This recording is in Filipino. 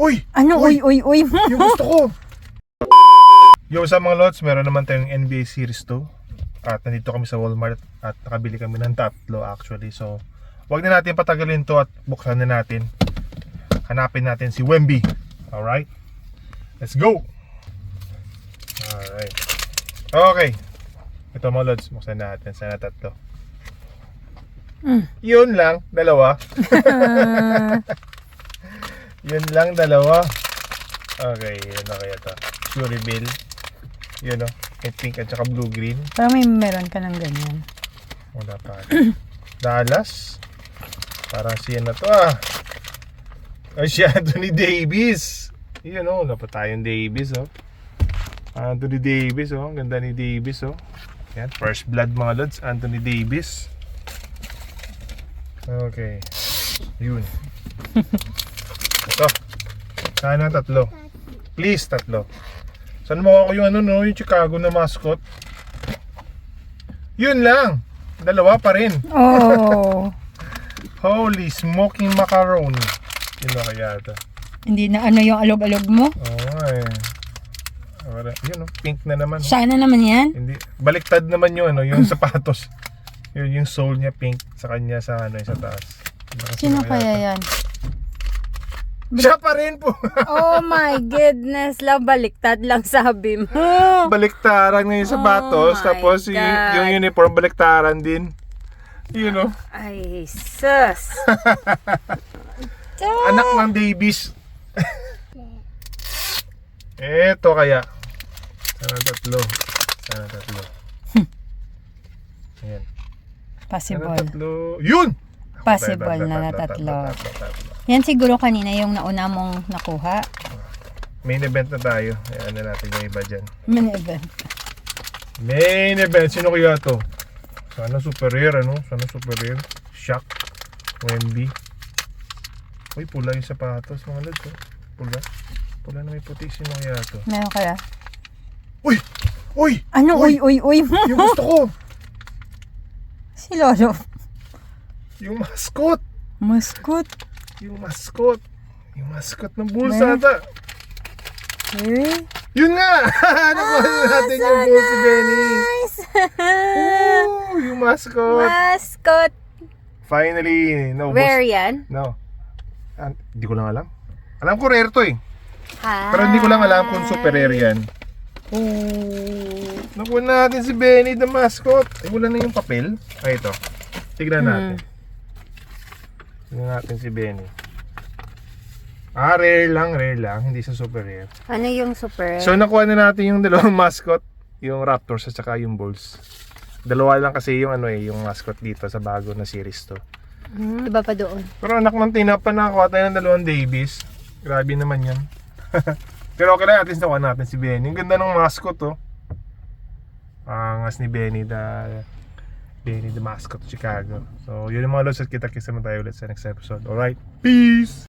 Uy! Ano? Uy, uy, uy. Yung gusto ko! Yo, sa mga lots, meron naman tayong NBA Series 2. At nandito kami sa Walmart at nakabili kami ng tatlo actually. So, wag na natin patagalin to at buksan na natin. Hanapin natin si Wemby. Alright? Let's go! Alright. Okay. Ito mga lods, buksan natin. Sana tatlo. Mm. Yun lang, dalawa. Yun lang, dalawa. Okay, yun na kaya to. Fury Bill. Yun o. May pink at saka blue green. Parang may meron ka ng ganyan. Wala pa. Dallas. Parang siya na to ah. Ay si Anthony Davis. Yun o. Wala pa tayong Davis oh. Anthony Davis oh. Ang ganda ni Davis oh. Yan. First blood mga lods. Anthony Davis. Okay. Yun. Ito. Sana tatlo. Please tatlo. Saan mo ako yung ano no, yung Chicago na mascot? Yun lang. Dalawa pa rin. Oh. Holy smoking macaroni. Yun na kaya ito. Hindi na ano yung alog-alog mo? Oo eh. Wala. Yun oh, pink na naman. oh. Sana naman yan. Hindi. Baliktad naman yung ano, yung sapatos. Yun yung sole niya pink sa kanya sa ano, sa taas. Baka sino kaya yan? Siya pa rin po. Oh my goodness, la baliktad lang sabi mo. baliktaran ng yung sapatos. Oh my tapos God. yung uniform baliktaran din. Yun oh. Ay, sus. Anak ng Davis. Eto kaya. Sana tatlo. Sana tatlo. Ayan. Sana Possible. tatlo. Yun! Possible na na tatlo. Yan siguro kanina yung nauna mong nakuha. Main event na tayo. Ayan na natin yung iba dyan. Mini event. Main event. Sino kaya to? Sana super rare ano? Sana super rare. Shock. Wemby. Uy, pula yung sapatos mga lads. Oh. Pula. Pula na may puti. Sino kaya to? Meron kaya? Uy! Uy! Ano? Uy, uy, uy. Yung gusto ko! si Lolo. Yung mascot! Mascot. Yung mascot! Yung mascot ng Meron. ata! Eh? Yun nga! Nakuha na natin yung Bulls si Benny! Nice. Ooh, yung mascot! Mascot. Finally! No, Where Bulls. yan? No. Ah, Hindi ko lang alam. Alam ko rare to eh. Ah. Pero hindi ko lang alam kung super rare yan. Oh. Nakuha natin si Benny the mascot. Ay, wala na yung papel. Ay, ito. Tignan natin. Tignan natin si Benny. Ah, rare lang, rare lang. Hindi sa super rare. Ano yung super? So, nakuha na natin yung dalawang mascot. Yung Raptors at saka yung Bulls. Dalawa lang kasi yung ano eh, yung mascot dito sa bago na series to. Hmm, iba pa doon. Pero anak ng tinapa nakakuha tayo ng dalawang Davis. Grabe naman yan. Pero okay lang, at least nakuha natin si Benny. Ang ganda ng mascot oh. Angas ni Benny the Benny the mascot of Chicago. So yun yung mga lods at kita-kisa na tayo ulit sa next episode. Alright, peace!